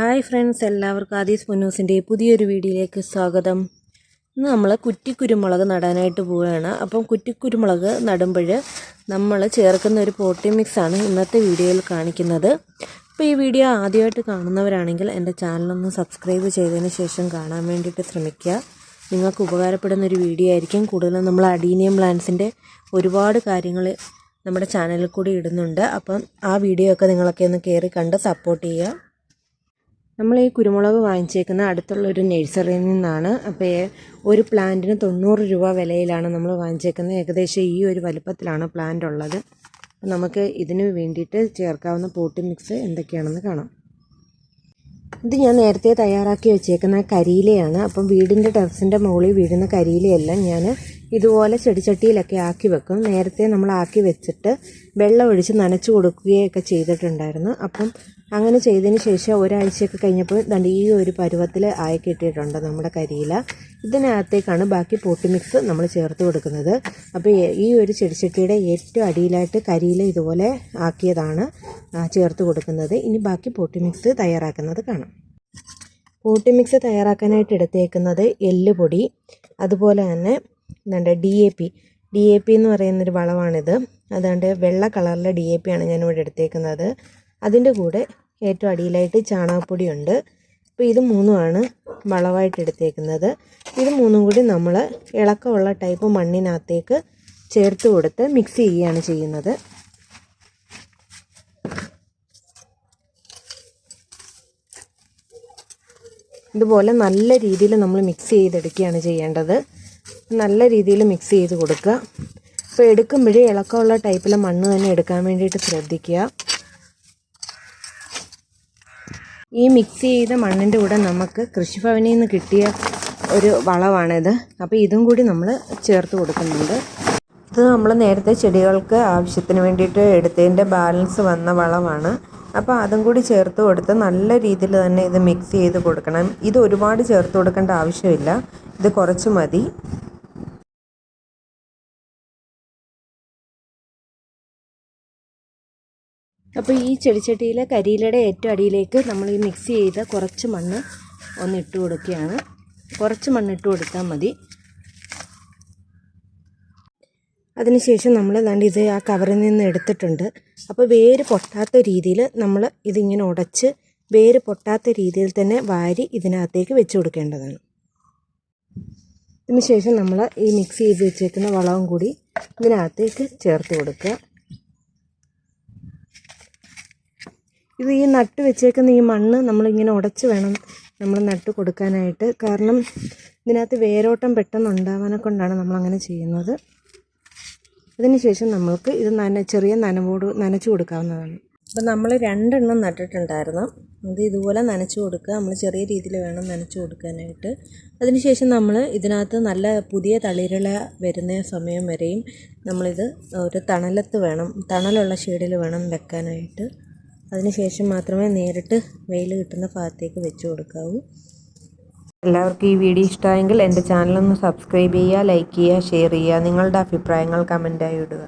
Hi friends എല്ലാവർക്കും ആദീസ് മുന്നൂസിന്റെ പുതിയൊരു വീഡിയോയിലേക്ക് സ്വാഗതം. ഇന്ന് നമ്മൾ കുറ്റിക്കുരുമുളക് നടാനായിട്ട് പോവുകയാണ്. അപ്പം കുറ്റിക്കുരുമുളക് നടുമ്പോൾ നമ്മൾ ചേർക്കുന്ന ഒരു പോട്ടി മിക്സാണ് ഇന്നത്തെ വീഡിയോയിൽ കാണിക്കുന്നത്. അപ്പോൾ ഈ വീഡിയോ ആദ്യമായിട്ട് കാണുന്നവരാണെങ്കിൽ എന്റെ ചാനലൊന്ന് സബ്സ്ക്രൈബ് ചെയ്തതിന് ശേഷം കാണാൻ വേണ്ടിയിട്ട് ശ്രമിക്കുക. നിങ്ങൾക്ക് ഉപകാരപ്പെടുന്ന ഒരു വീഡിയോ ആയിരിക്കും. കൂടുതലും നമ്മൾ അഡീനിയം പ്ലാന്റ്സിന്റെ ഒരുപാട് കാര്യങ്ങൾ നമ്മുടെ ചാനലിൽ കൂടി ഇടുന്നുണ്ട്. അപ്പം ആ വീഡിയോ ഒക്കെ നിങ്ങളൊക്കെ ഒന്ന് കയറി കണ്ട് സപ്പോർട്ട് ചെയ്യുക. നമ്മൾ ഈ കുരുമുളക് വാങ്ങിച്ചേക്കുന്ന അടുത്തുള്ള ഒരു നഴ്സറിയിൽ നിന്നാണ്. അപ്പോൾ ഒരു പ്ലാന്റിന് തൊണ്ണൂറ് രൂപ വിലയിലാണ് നമ്മൾ വാങ്ങിച്ചേക്കുന്നത്. ഏകദേശം ഈ ഒരു വലുപ്പത്തിലാണ് പ്ലാന്റ് ഉള്ളത്. നമുക്ക് ഇതിന് വേണ്ടിയിട്ട് ചേർക്കാവുന്ന പോട്ടി മിക്സ് എന്തൊക്കെയാണെന്ന് കാണാം. ഇത് ഞാൻ നേരത്തെ തയ്യാറാക്കി വെച്ചേക്കുന്ന കരിയിലയാണ്. അപ്പം വീടിന്റെ ടെറസിന്റെ മുകളിൽ വീഴുന്ന കരിയിലയെല്ലാം ഞാൻ ഇതുപോലെ ചെടിച്ചട്ടിയിലൊക്കെ ആക്കി വെക്കും. നേരത്തെ നമ്മൾ ആക്കി വെച്ചിട്ട് വെള്ളം ഒഴിച്ച് നനച്ചു കൊടുക്കുകയൊക്കെ ചെയ്തിട്ടുണ്ടായിരുന്നു. അപ്പം അങ്ങനെ ചെയ്തതിന് ശേഷം ഒരാഴ്ചയൊക്കെ കഴിഞ്ഞപ്പോൾ ദണ്ട് ഈ ഒരു പരുവത്തിൽ ആയി കിട്ടിയിട്ടുണ്ട് നമ്മുടെ കരിയില. ഇതിനകത്തേക്കാണ് ബാക്കി പോട്ടി മിക്സ് നമ്മൾ ചേർത്ത് കൊടുക്കുന്നത്. അപ്പോൾ ഈ ഒരു ചെടിച്ചട്ടിയുടെ ഏറ്റവും അടിയിലായിട്ട് കരിയില ഇതുപോലെ ആക്കിയതാണ്. ചേർത്ത് കൊടുക്കുന്നത്. ഇനി ബാക്കി പോട്ടി മിക്സ് തയ്യാറാക്കുന്നത് കാണാം. പോട്ടി മിക്സ് തയ്യാറാക്കാനായിട്ട് എടുത്തേക്കുന്നത് എല്ലുപൊടി അതുപോലെ തന്നെ എന്താണ്ട് D A P D A P എന്ന് പറയുന്നൊരു വളമാണിത്. അതുകൊണ്ട് വെള്ള കളറിലെ ഡി എ പി ആണ് ഞാനിവിടെ എടുത്തേക്കുന്നത്. അതിന്റെ കൂടെ ഏറ്റവും അടിയിലായിട്ട് ചാണകപ്പൊടിയുണ്ട് അപ്പോൾ ഇത് മൂന്നുമാണ് വളമായിട്ട് എടുത്തേക്കുന്നത്. ഇത് മൂന്നും കൂടി നമ്മൾ ഇളക്കമുള്ള ടൈപ്പ് മണ്ണിനകത്തേക്ക് ചേർത്ത് കൊടുത്ത് മിക്സ് ചെയ്യുകയാണ് ചെയ്യുന്നത്. ഇതുപോലെ നല്ല രീതിയിൽ നമ്മൾ മിക്സ് ചെയ്തെടുക്കുകയാണ് ചെയ്യേണ്ടത്. നല്ല രീതിയിൽ മിക്സ് ചെയ്ത് കൊടുക്കുക. അപ്പോൾ എടുക്കുമ്പോഴേ ഇളക്കമുള്ള ടൈപ്പിലെ മണ്ണ് തന്നെ എടുക്കാൻ വേണ്ടിയിട്ട് ശ്രദ്ധിക്കുക. ഈ മിക്സ് ചെയ്ത മണ്ണിന്റെ കൂടെ നമുക്ക് കൃഷിഭവനിൽ നിന്ന് കിട്ടിയ ഒരു വളമാണിത്. അപ്പോൾ ഇതും കൂടി നമ്മൾ ചേർത്ത് കൊടുക്കുന്നുണ്ട്. ഇത് നമ്മൾ നേരത്തെ ചെടികൾക്ക് ആവശ്യത്തിന് വേണ്ടിയിട്ട് എടുത്തതിന്റെ ബാലൻസ് വന്ന വളമാണ്. അപ്പോൾ അതും കൂടി ചേർത്ത് കൊടുത്ത് നല്ല രീതിയിൽ തന്നെ ഇത് മിക്സ് ചെയ്ത് കൊടുക്കണം. ഇത് ഒരുപാട് ചേർത്ത് കൊടുക്കേണ്ട ആവശ്യമില്ല. ഇത് കുറച്ച് മതി. അപ്പോൾ ഈ ചെടിച്ചട്ടിയിലെ കരിയിലയുടെ ഏറ്റവും അടിയിലേക്ക് നമ്മൾ ഈ മിക്സ് ചെയ്ത കുറച്ച് മണ്ണ് ഒന്ന് ഇട്ട് കൊടുക്കുകയാണ്. കുറച്ച് മണ്ണ് ഇട്ട് കൊടുത്താൽ മതി. അതിനുശേഷം നമ്മൾ ദാണ്ട് ഇത് ആ കവറിൽ നിന്ന് എടുത്തിട്ടുണ്ട്. അപ്പോൾ വേര് പൊട്ടാത്ത രീതിയിൽ നമ്മൾ ഇതിങ്ങനെ ഉടച്ച് വേര് പൊട്ടാത്ത രീതിയിൽ തന്നെ വാരി ഇതിനകത്തേക്ക് വെച്ച് കൊടുക്കേണ്ടതാണ്. അതിനുശേഷം നമ്മൾ ഈ മിക്സ് ചെയ്ത് വെച്ചേക്കുന്ന വളവും കൂടി ഇതിനകത്തേക്ക് ചേർത്ത് കൊടുക്കുക. ഇത് ഈ നട്ട് വെച്ചേക്കുന്ന ഈ മണ്ണ് നമ്മളിങ്ങനെ ഉടച്ച് വേണം നമ്മൾ നട്ട് കൊടുക്കാനായിട്ട്. കാരണം ഇതിനകത്ത് വേരോട്ടം പെട്ടെന്ന് ഉണ്ടാവാനെ കൊണ്ടാണ് നമ്മളങ്ങനെ ചെയ്യുന്നത്. അതിനുശേഷം നമ്മൾക്ക് ഇത് നന ചെറിയ നനവോട് നനച്ചു കൊടുക്കാവുന്നതാണ്. അപ്പോൾ നമ്മൾ രണ്ടെണ്ണം നട്ടിട്ടുണ്ടായിരുന്നു. അത് ഇതുപോലെ നനച്ചു കൊടുക്കുക. നമ്മൾ ചെറിയ രീതിയിൽ വേണം നനച്ചു കൊടുക്കാനായിട്ട്. അതിനുശേഷം നമ്മൾ ഇതിനകത്ത് നല്ല പുതിയ തളിരിള വരുന്ന സമയം വരെയും നമ്മളിത് ഒരു തണലത്ത് വേണം തണലുള്ള ഷെയ്ഡിൽ വേണം വെക്കാനായിട്ട്. അതിനുശേഷം മാത്രമേ നേരിട്ട് വെയിൽ കിട്ടുന്ന ഭാഗത്തേക്ക് വെച്ച് കൊടുക്കാവൂ. എല്ലാവർക്കും ഈ വീഡിയോ ഇഷ്ടമായെങ്കിൽ എന്റെ ചാനലൊന്ന് സബ്സ്ക്രൈബ് ചെയ്യുക ലൈക്ക് ചെയ്യുക ഷെയർ ചെയ്യുക. നിങ്ങളുടെ അഭിപ്രായങ്ങൾ കമന്റായി ഇടുക.